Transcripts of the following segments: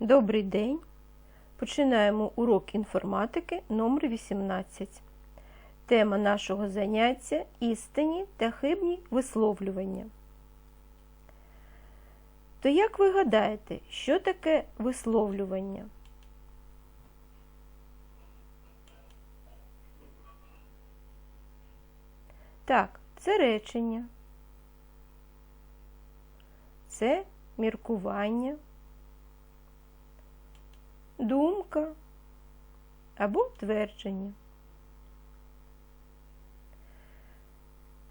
Добрий день! Починаємо урок інформатики номер 18. Тема нашого заняття істинні та хибні висловлювання. То як ви гадаєте, що таке висловлювання? Так, це речення. Це міркування, думка або твердження.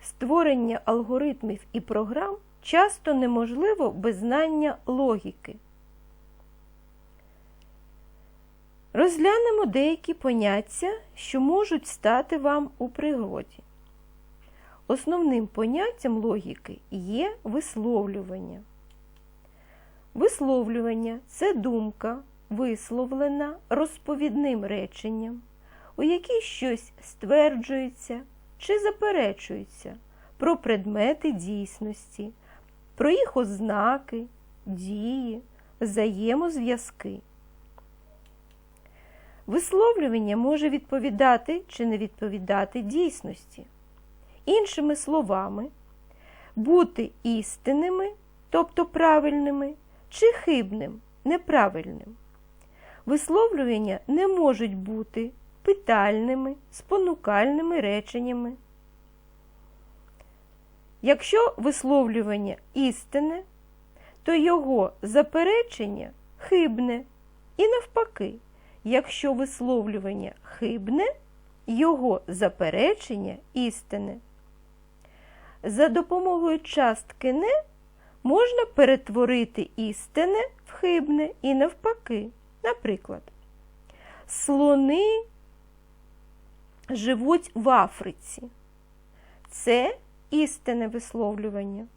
Створення алгоритмів і програм часто неможливо без знання логіки. Розглянемо деякі поняття, що можуть стати вам у пригоді. Основним поняттям логіки є висловлювання. Висловлювання це думка, висловлена розповідним реченням, у якій щось стверджується чи заперечується про предмети дійсності, про їх ознаки, дії, взаємозв'язки. Висловлювання може відповідати чи не відповідати дійсності. Іншими словами, бути істинними, тобто правильними, чи хибним, неправильним. Висловлювання не можуть бути питальними, спонукальними реченнями. Якщо висловлювання істинне, то його заперечення хибне і навпаки, якщо висловлювання хибне, його заперечення істинне. За допомогою частки не можна перетворити істинне в хибне і навпаки. Наприклад, слони живуть в Африці. Це істинне висловлювання.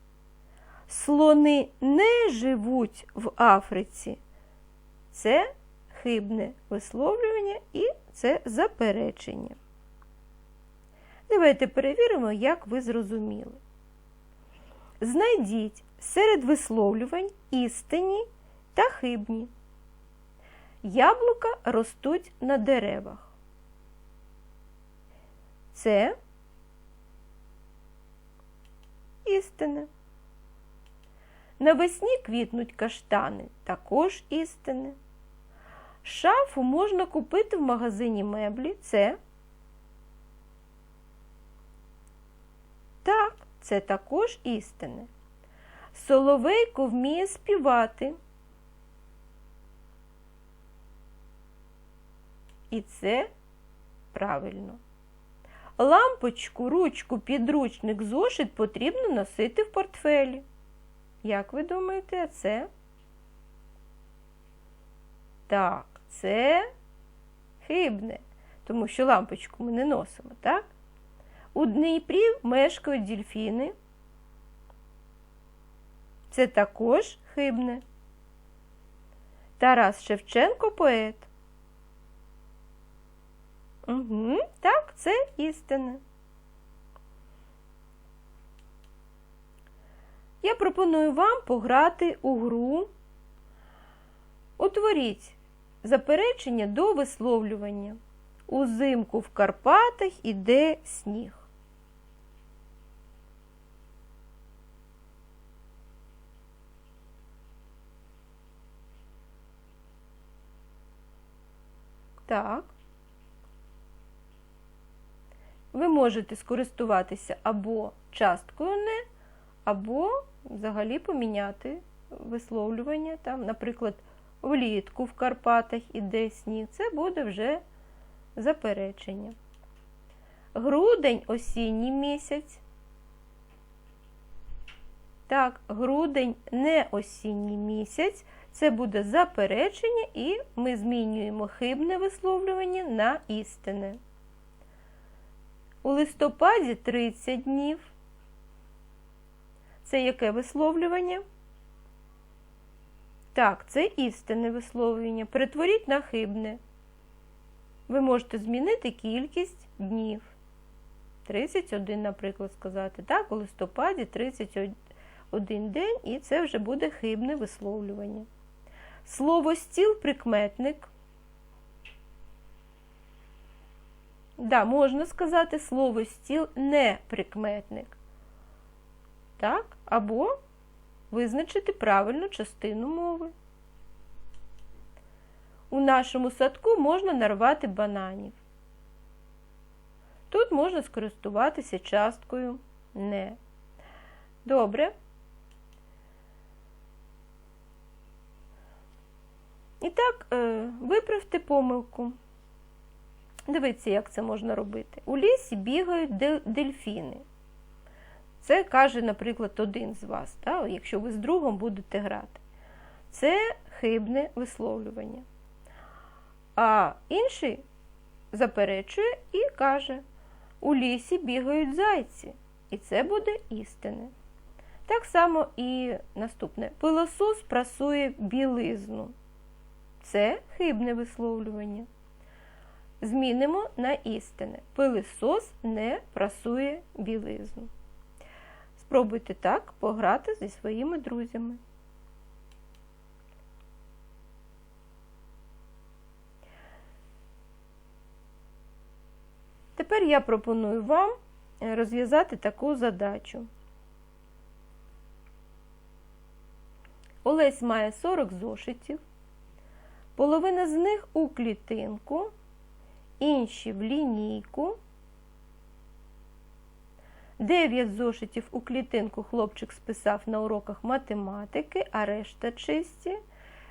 Слони не живуть в Африці. Це хибне висловлювання і це заперечення. Давайте перевіримо, як ви зрозуміли. Знайдіть серед висловлювань істинні та хибні. Яблука ростуть на деревах. Це істина. Навесні квітнуть каштани також істини. Шафу можна купити в магазині меблі. Це так, це також істини. Соловейко вміє співати. І це правильно. Лампочку, ручку, підручник, зошит потрібно носити в портфелі. Як ви думаєте, це? Так, це хибне, тому що лампочку ми не носимо, так? У Дніпрі мешкають дільфіни. Це також хибне. Тарас Шевченко поет. Угу, Так, це істина. Я пропоную вам пограти у гру. Утворіть заперечення до висловлювання. Узимку в Карпатах іде сніг. Так. Ви можете скористуватися або часткою не, або взагалі поміняти висловлювання. Там, Наприклад, влітку в Карпатах іде сніг. Це буде вже заперечення. Грудень осінній місяць. Так, грудень не осінній місяць. Це буде заперечення, і ми змінюємо хибне висловлювання на істинне. У листопаді 30 днів. Це яке висловлювання? Так, це істинне висловлювання. Перетворіть на хибне. Ви можете змінити кількість днів. 31, наприклад, сказати. Так, у листопаді 31 день, і це вже буде хибне висловлювання. Слово стіл прикметник. Да, можна сказати слово стіл не прикметник. Так, або визначити правильну частину мови. У нашому садку можна нарвати бананів. Тут можна скористуватися часткою не. Добре. І так, е, виправте помилку. Дивіться, як це можна робити. У лісі бігають дельфіни. Це каже, наприклад, один з вас, так? якщо ви з другом будете грати. Це хибне висловлювання. А інший заперечує і каже: у лісі бігають зайці. І це буде істине. Так само і наступне: пилосос прасує білизну. Це хибне висловлювання. Змінимо на істине. Пилисос не прасує білизну. Спробуйте так пограти зі своїми друзями. Тепер я пропоную вам е, розв'язати таку задачу. Олесь має 40 зошитів, половина з них у клітинку, інші в лінійку. 9 зошитів у клітинку хлопчик списав на уроках математики, а решта чисті.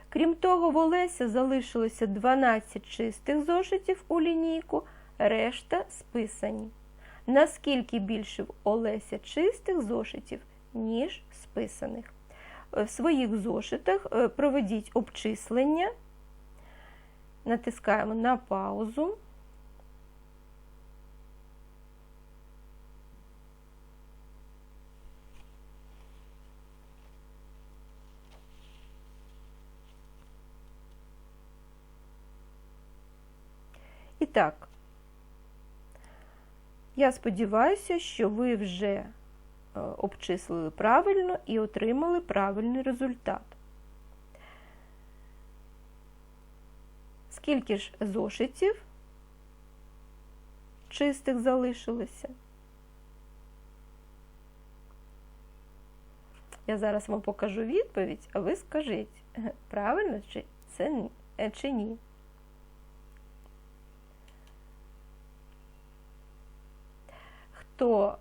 Крім того, в Олеся залишилося 12 чистих зошитів у лінійку, решта списані. Наскільки більше в Олеся чистих зошитів, ніж списаних. В своїх зошитах е, проведіть обчислення, натискаємо на паузу. Так, я сподіваюся, що ви вже е, обчислили правильно і отримали правильний результат. Скільки ж зошитів чистих залишилося? Я зараз вам покажу відповідь, а ви скажіть, правильно чи це е, чи ні. Хто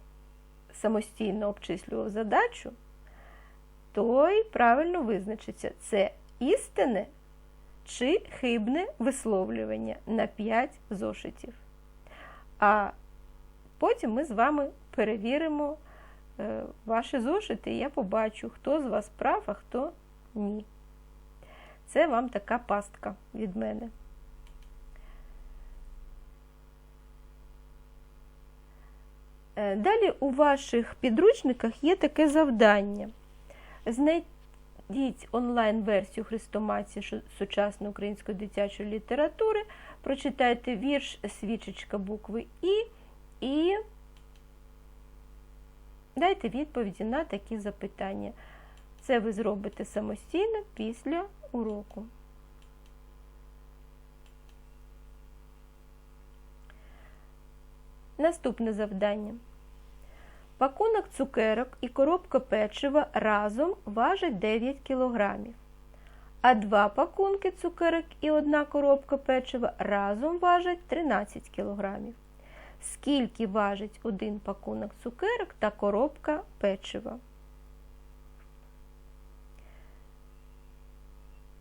самостійно обчислював задачу, той правильно визначиться, це істине чи хибне висловлювання на 5 зошитів. А потім ми з вами перевіримо е, ваші зошити, і я побачу, хто з вас прав, а хто ні. Це вам така пастка від мене. Далі у ваших підручниках є таке завдання. Знайдіть онлайн-версію Хрестоматії сучасної української дитячої літератури, прочитайте вірш свічечка букви І і дайте відповіді на такі запитання. Це ви зробите самостійно після уроку. Наступне завдання. Пакунок цукерок і коробка печива разом важать 9 кг. А два пакунки цукерок і одна коробка печива разом важать 13 кг. Скільки важить один пакунок цукерок та коробка печива?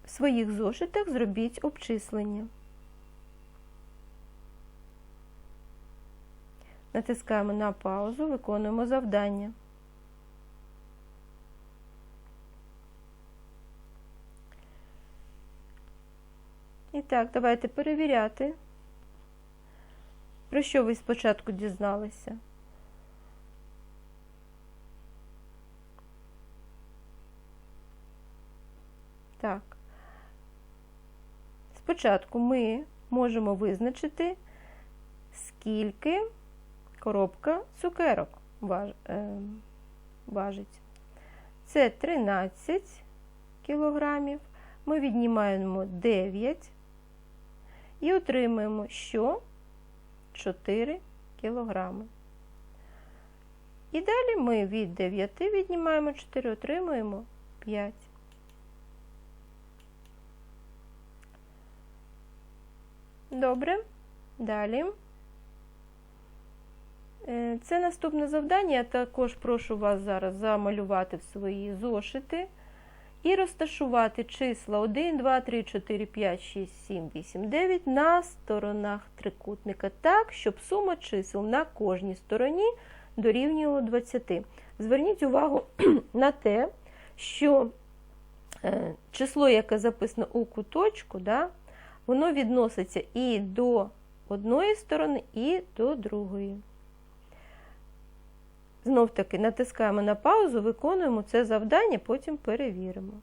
В своїх зошитах зробіть обчислення. Натискаємо на паузу, виконуємо завдання. І так, давайте перевіряти, про що ви спочатку дізналися. Так. Спочатку ми можемо визначити, скільки коробка цукерок е, важить. Це 13 кілограмів. ми віднімаємо 9 і отримаємо, що 4 кілограми. І далі ми від 9 віднімаємо 4, отримуємо 5. Добре. Далі. Е, Це наступне завдання. Я також прошу вас зараз замалювати в свої зошити і розташувати числа 1, 2, 3, 4, 5, 6, 7, 8, 9 на сторонах трикутника так, щоб сума чисел на кожній стороні дорівнювала 20. Зверніть увагу на те, що е, число, яке записано у куточку, да, воно відноситься і до одної сторони, і до другої. Знов таки натискаємо на паузу, виконуємо це завдання, потім перевіримо.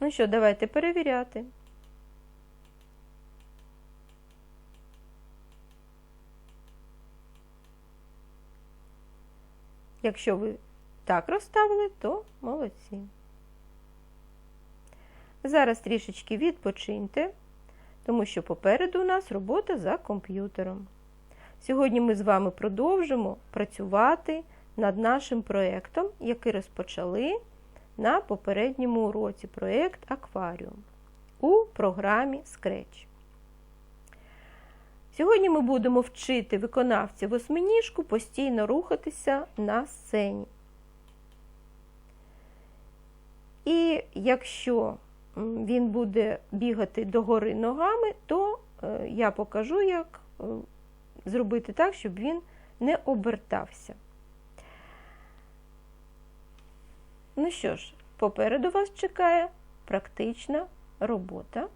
Ну що, давайте перевіряти. Якщо ви так розставили, то молодці. Зараз трішечки відпочиньте, тому що попереду у нас робота за комп'ютером. Сьогодні ми з вами продовжимо працювати над нашим проєктом, який розпочали на попередньому уроці проєкт Акваріум у програмі Scratch. Сьогодні ми будемо вчити виконавця восьминіжку постійно рухатися на сцені. І якщо він буде бігати догори ногами, то е, я покажу, як е, зробити так, щоб він не обертався. Ну що ж, попереду вас чекає практична робота.